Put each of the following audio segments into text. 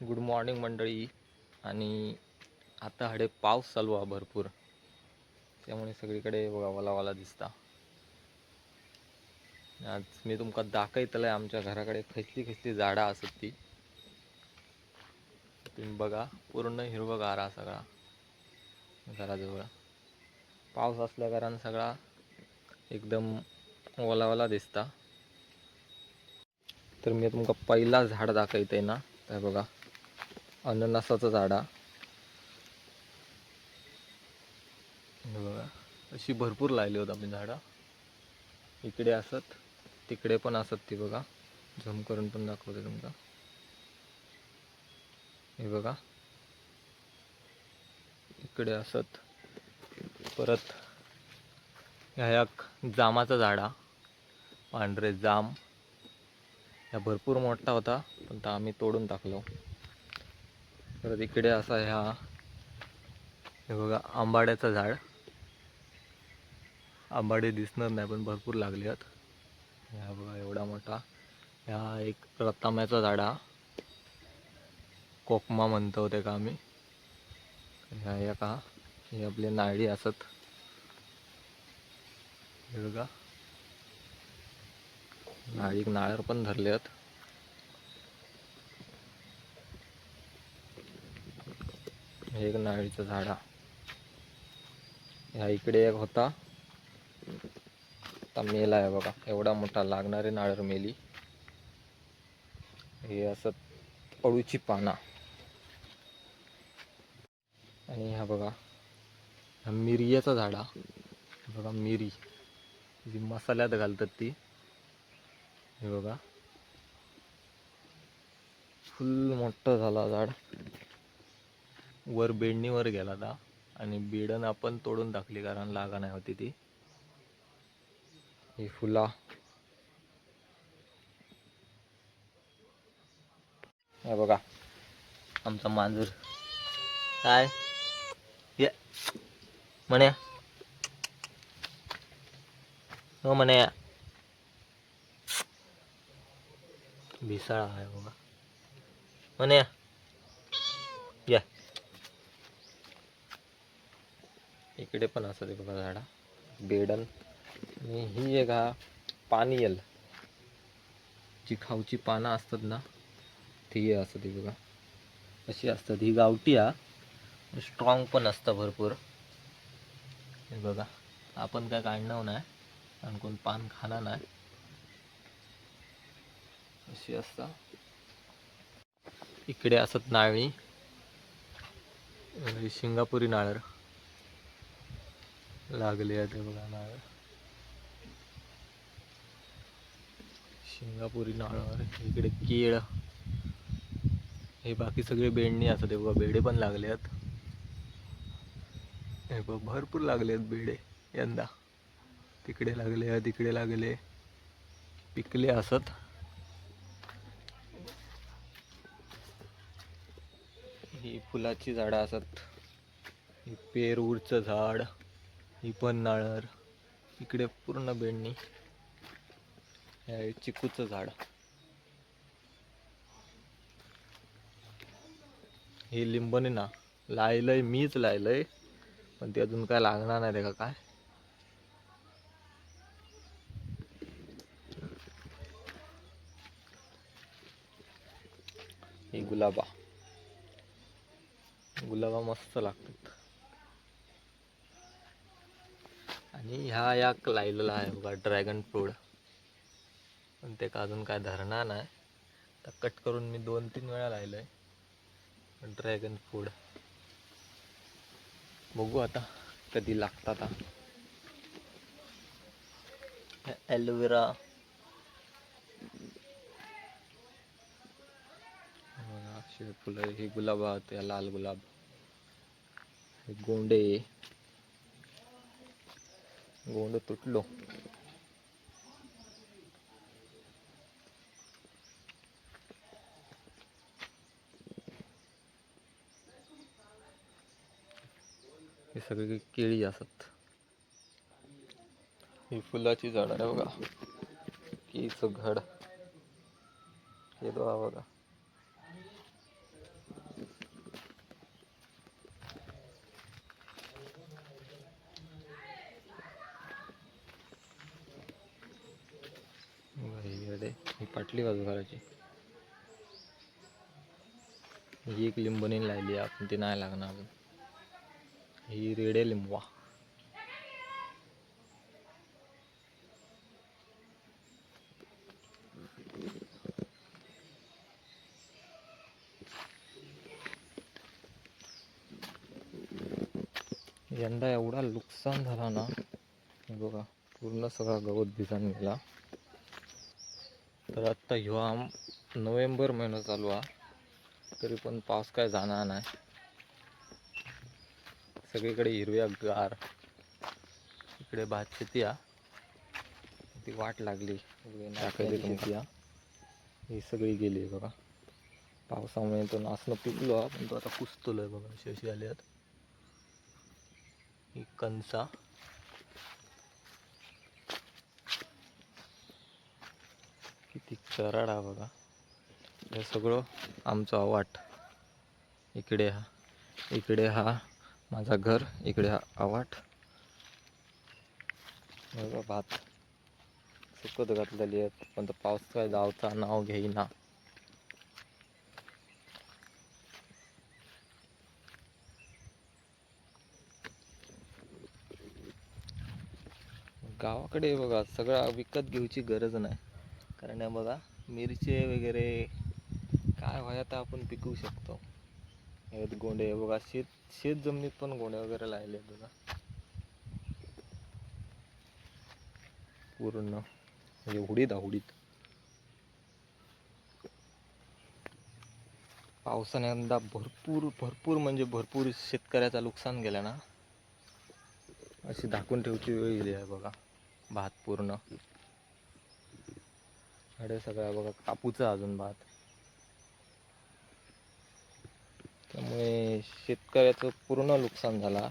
Good morning मंडळी. आणि आता हडे पाऊस चालू आहे भरपूर. त्यामुळे सगळीकडे बघा वाला वाला दिसता. आज मी तुमका दाखयतलंय आमच्या घराकडे खसली खसली झाडां असत ती. तुम्ही बघा पूर्ण हिरवगार हा सगळा. घराजवळ. पाऊस असल्या कारण सगळा एकदम ओला ओला दिसता. तर मी तुमका पहिला झाड दाखवतंय ना काय बघा. अननसाचं झाडा. हे बघा अशी भरपूर लावली होत आपण झाडं. इकडे असत तिकडे पण असत ती बघा. झूम करून पण दाखवते तुमका हे बघा. इकडे असत परत ह्या एक जामाचं झाड. पांढरे जाम. ह्या भरपूर मोठा होता पण तो आम्ही तोडून टाकलो. परत इकडे असा ह्या हे. बघा आंबाड्याचं झाड. आंबाडे दिसणार नाही पण भरपूर लागले आहेत. ह्या बघा एवढा मोठा. ह्या एक रताम्याचा झाड हा. कोकमा म्हणतो ते का आम्ही. ह्या एक का हे आपले नारळी असत. हे बघा. नाळीक नाळर पण धरले आहेत हे एक नाळीचं झाड. ह्या इकडे एक होता. आता मेला आहे बघा. एवढा मोठा लागणारे नाळर मेली. हे असं अळूची पाना. आणि ह्या बघा. ह्या मिरियाचा झाड. बघा मिरी. जी मसाल्यात घालतात ती. हे बघा. फुल मोठं झाला झाड. वर बेडणीवर गेला होता आणि बेडण आपण तोडून टाकली कारण लागा नाही होती ती. ही फुला. हे बघा. आमचा मांजूर. काय? ये. म्हणे हो म्हणे भिसाळा आहे बघा. म्हणे किडे पण असतात बघा झाडा. बेडन. आणि ही एक हा पानियल. जी खाऊची पानं असतात ना ती असतात ती बघा अशी असतात. ही गावठी हा. स्ट्रॉंग पण असतं भरपूर. हे बघा. आपण काय काढणार नाही. आणि कोण पान खाणार नाही. अशी असता इकडे असत नारळी. शिंगापुरी सिंगापुरी नारळ. लागले आहे ते बघा नारळ. शिंगापुरी नारळ इकडे केळ. हे बाकी सगळे बेडणी असतात हे बघा बेडे पण लागले आहेत. हे बघ भरपूर लागले आहेत बेडे यंदा. तिकडे लागले आहेत तिकडे लागले. पिकले असत. ही फुलाची झाडं असत. ही पेरूरचं झाड. ही पण नाळर इकडे पूर्ण बेडणी हे चिकूचं झाड. हे लिंबने ना लायलंय मीच लायलंय पण ते अजून काय लागणार नाही ते का काय? ही गुलाबा. गुलाबा मस्त लागतात. आणि ह्या या लायलेला आहे बघा ड्रॅगन फ्रूट पण ते का अजून काय धरणार नाही. तर कट करून मी दोन तीन वेळा लायलंय ड्रॅगन फ्रूड बघू आता कधी लागतात ॲलोवेरा असे फुलं हे गुलाब आहात लाल गुलाब. हे गोंडे. गोंड तुटलो हे सगळे केळी असत। ही फुलाची झाड आहे बघा. ही बाजू करायची ही एक लिंबणी लावली आपण ती नाही लागणार अजून. ही रेडे लिंबवा यंदा एवढा नुकसान झाला ना बघा पूर्ण सगळा गवत भिजून गेला तर आत्ता ह्यो आम नोव्हेंबर महिना चालू आहे तरी पण पाऊस काय जाणार नाही. सगळीकडे हिरव्या गार. इकडे भात शेती हा. ती वाट लागली. टाकायची तुमची हा. ही सगळी गेली बघा. पावसामुळे तो नाचणं पिकलो हा, पण तो आता कुसतोय बघा. अशी अशी आली आहेत ही कणसा. चराड हा बघा. हे सगळं आमचं आवाट. इकडे हा इकडे हा माझा घर इकडे हा आवाट. बघा भात. सुकत घातलेली आहेत पण पाऊस काय जावचा नाव घेईना. गावाकडे बघा सगळा विकत घेऊची गरज नाही. कारण बघा मिरचे वगैरे काय व्हाय आता आपण पिकवू शकतो. हे गोंडे बघा शेत शेत जमिनीत पण गोंडे वगैरे लावले बघा. पूर्ण म्हणजे उडीद हा पावसाने यंदा भरपूर भरपूर म्हणजे भरपूर शेतकऱ्याचा नुकसान गेलं ना. अशी दाखवून ठेवची वेळ आहे बघा भात पूर्ण. अडे सगळा. बघा कापूचा अजून भात. त्यामुळे शेतकऱ्याचं पूर्ण नुकसान झाला.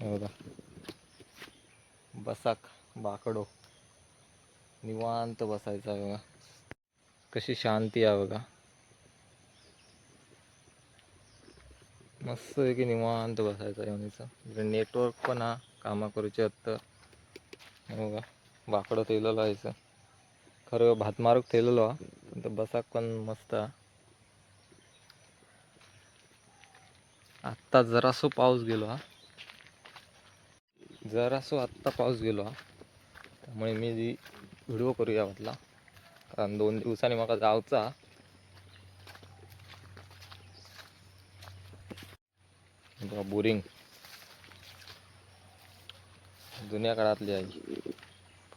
बघा. बसाक बाकडो. निवांत बसायचा बघा. कशी शांती आहे बघा. मस्त आहे की निवांत बसायचं येऊन म्हणजे नेटवर्क पण हा कामा करूचे आत्ता बघा. बाकडं थेयलेलं आहे खरं भात मारूक थेयलेलो हा पण बसाक पण मस्त. आत्ता जरासो पाऊस गेलो हा. जरासो आत्ता पाऊस गेलो हा. त्यामुळे मी जी व्हिडिओ करूया म्हटला कारण दोन दिवसांनी मला जावचा. बोरिंग. जुन्या काळातली आहे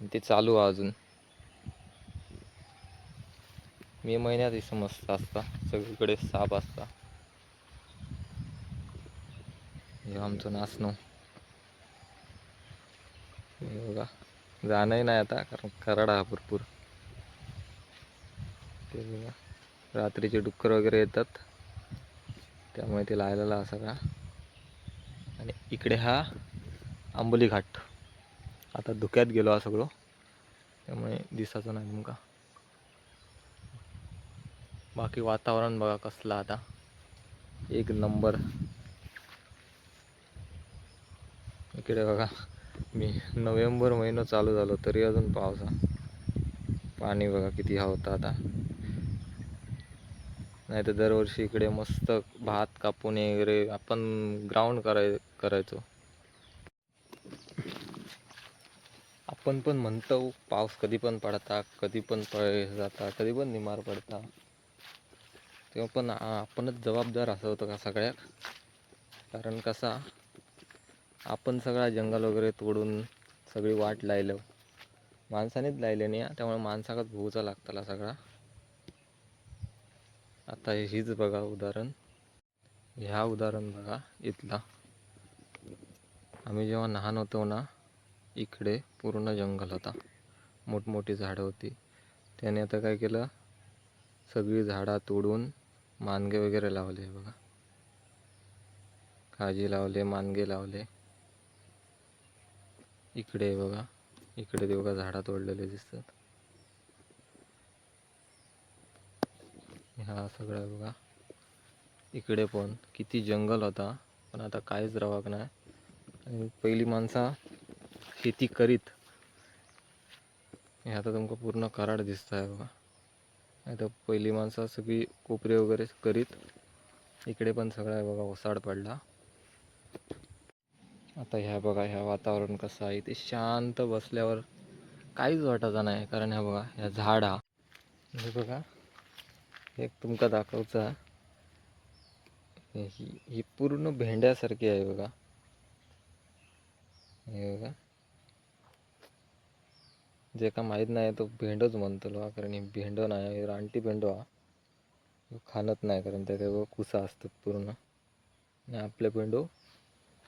ते चालू आहे अजून. मे महिन्यात ही असता सगळीकडे साप असता. हे आमचं नाचणं. हे बघा. जाणंही नाही आता कारण कराडा हा भरपूर. ते बघा. रात्रीचे डुक्कर वगैरे येतात. त्यामुळे ते लायलेला असा सगळा. आणि इकडे हा आंबोली घाट. आता धुक्यात गेलो हा सगळं. त्यामुळे दिसाचं नाही तुमका बाकी वातावरण बघा कसलं आता. एक नंबर. इकडे बघा मी नोव्हेंबर महिना चालू झालो तरी अजून पावसा. पाणी बघा किती हा होता आता. नाही तर दरवर्षी इकडे मस्त भात कापून वगैरे आपण ग्राउंड कराय करायचो. आपण पण म्हणतो पाऊस कधी पण पडता कधी पण पळ जाता कधी पण निमार पडता. तेव्हा पण आपणच जबाबदार असं होतं का सगळ्यात? कारण कसा आपण सगळा जंगल वगैरे तोडून सगळी वाट लायलं. माणसानेच लायले नाही त्यामुळे माणसाकच भोवचा लागताला सगळा. आता हे हीच बघा उदाहरण. ह्या उदाहरण बघा इथला. आम्ही जेव्हा लहान होतो ना इकडे पूर्ण जंगल होता. मोठमोठी झाडं होती. त्याने आता काय केलं? सगळी झाडं तोडून मानगे वगैरे लावले हे बघा. काजी लावले मानगे लावले. इकडे बघा. इकडे ते बघा झाडं तोडलेले दिसतात. ह्या सगळ्या बघा. इकडे पण किती जंगल होता. पण आता काहीच रवाक नाही. आणि पहिली माणसा शेती करीत. हे आता तुमका पूर्ण कराड दिसत आहे बघा आता पहिली माणसं सगळी कोपरे वगैरे करीत. इकडे पण सगळं आहे बघा ओसाड पडला. आता ह्या बघा ह्या वातावरण कसं आहे. ते शांत बसल्यावर काहीच वाटायचं नाही कारण ह्या बघा ह्या झाड. हा हे बघा एक तुमका दाखवचा ही ही पूर्ण भेंड्यासारखी आहे बघा. हे बघा. जे का माहीत नाही तो भेंडोच म्हणतो कारण ही भेंडो नाही हे रानटी भेंडो हा खाणत नाही कारण त्याच्यावर कुसा असतात पूर्ण. आणि आपले भेंडो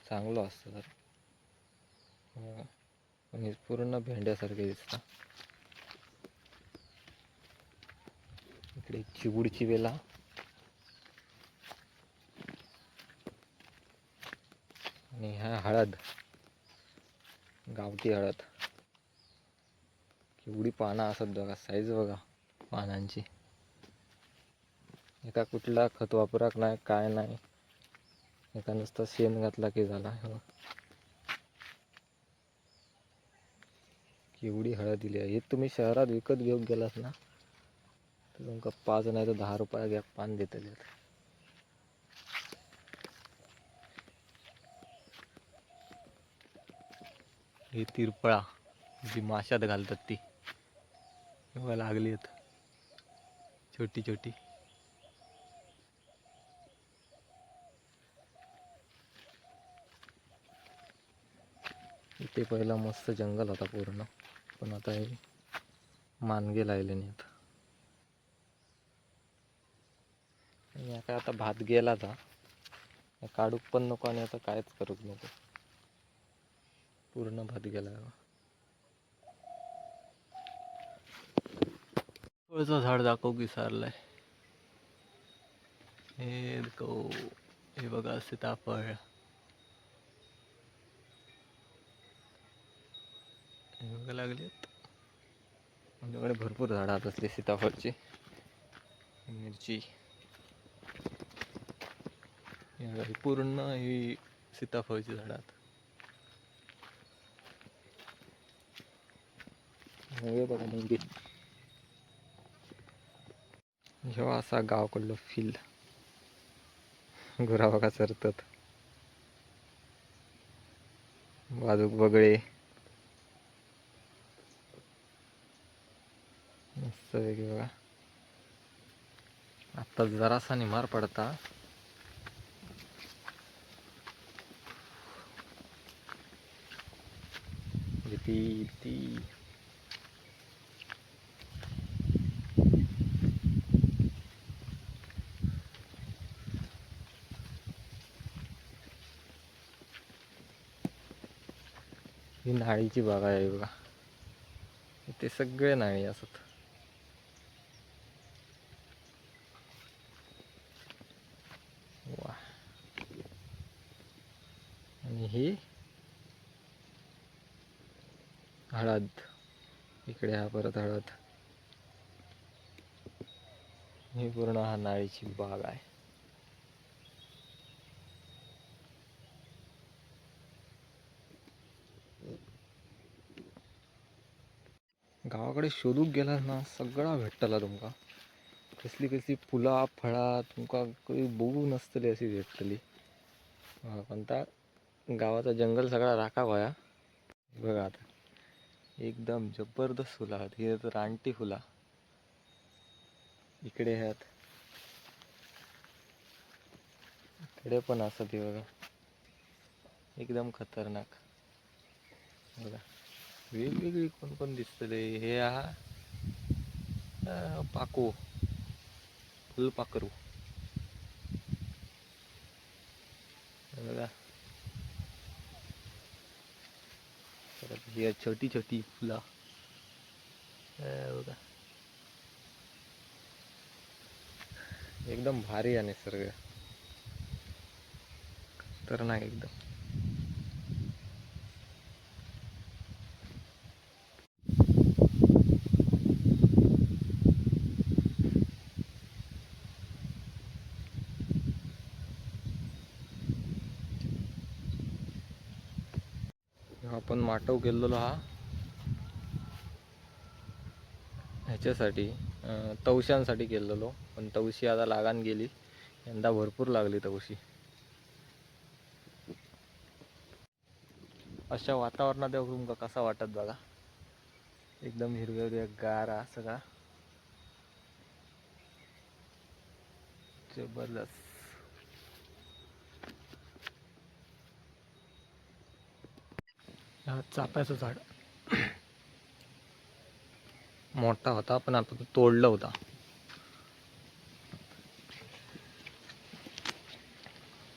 चांगलो असतो तर. पण हे पूर्ण भेंड्यासारखे दिसतं इकडे चिबूडची वेला. आणि ह्या हळद. गावठी हळद. केवढी पानं असत बघा साईज बघा पानांची. एका कुठला खत वापराक नाही काय नाही. एका नुसता शेण घातला की झाला हो केवढी हळद दिली आहे. हे तुम्ही शहरात विकत घेऊन गेलात ना तर तुमका पाच नाही तर दहा रुपया घ्या पान देतले ही तिरपळा जी माशात घालतात ती. बघा लागली आहेत छोटी छोटी. इथे पहिला मस्त जंगल होता पूर्ण. पण आता हे मानगे लागले नाहीत. आणि काय आता भात गेला आता. काढूक पण नको आणि आता कायच करूक नको. पूर्ण भात गेला. फळचं झाड दाखव की सारलाय. हे दाखव हे बघा सीताफळ हे बघा लागलेत. आमच्याकडे भरपूर झाडं आत असली सीताफळची. मिरची. ही पूर्ण ही सीताफळची झाडात हे बघा मुंगी. ह्यो असा गावकडलो फील गुरा बघा बाजूक बगळे. मस्त वेगळी बघा. आत्ता जरासा निमार पडता. भीती भीती. ही नाळीची बाग आहे बघा. इथे सगळे नाळी असत. वा आणि ही हळद. इकडे हा परत हळद. ही पूर्ण हा नाळीची बाग आहे. गावाकडे शोधूक गेला ना सगळा भेटतला तुमका. कसली कसली फुलां फळा तुमका बघू नसतली अशी भेटतली पण त्या गावाचा जंगल सगळा राखा व्हाया बघा आता. एकदम जबरदस्त फुला आहेत. ही रानटी फुला. इकडे आहेत. इकडे पण असत हे बघा. एकदम खतरनाक. बघा. वेगवेगळी कोण कोण दिसतले हे हा पाको. फुलपाखरू हे बघा. परत हे छोटी छोटी फुला. हे बघा. एकदम भारी आहे निसर्ग तर नाही एकदम. ह्यो गेलेलो हा. ह्याच्यासाठी तवशांसाठी केलेलो. पण तवशी आता लागान गेली. यंदा भरपूर लागली तवशी. अशा वातावरणात तुमका कसा वाटत बघा? एकदम हिरव्या हिरव्या गारा सगळा. जबरदस्त. हा चाफ्याचं झाड. मोठा होता पण आता तो तोडला होता.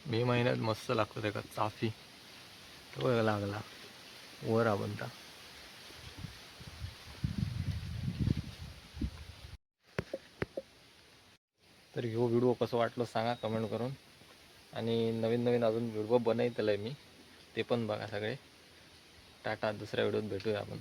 मे महिन्यात मस्त लागतो त्याचा चाफी. तो लागला. वर हा तर ह्यो व्हिडिओ कसं वाटलं सांगा कमेंट करून. आणि नवीन नवीन अजून व्हिडिओ बनवतलं आहे मी ते पण बघा सगळे. टाटा दुसऱ्या व्हिडिओत भेटूया आपण.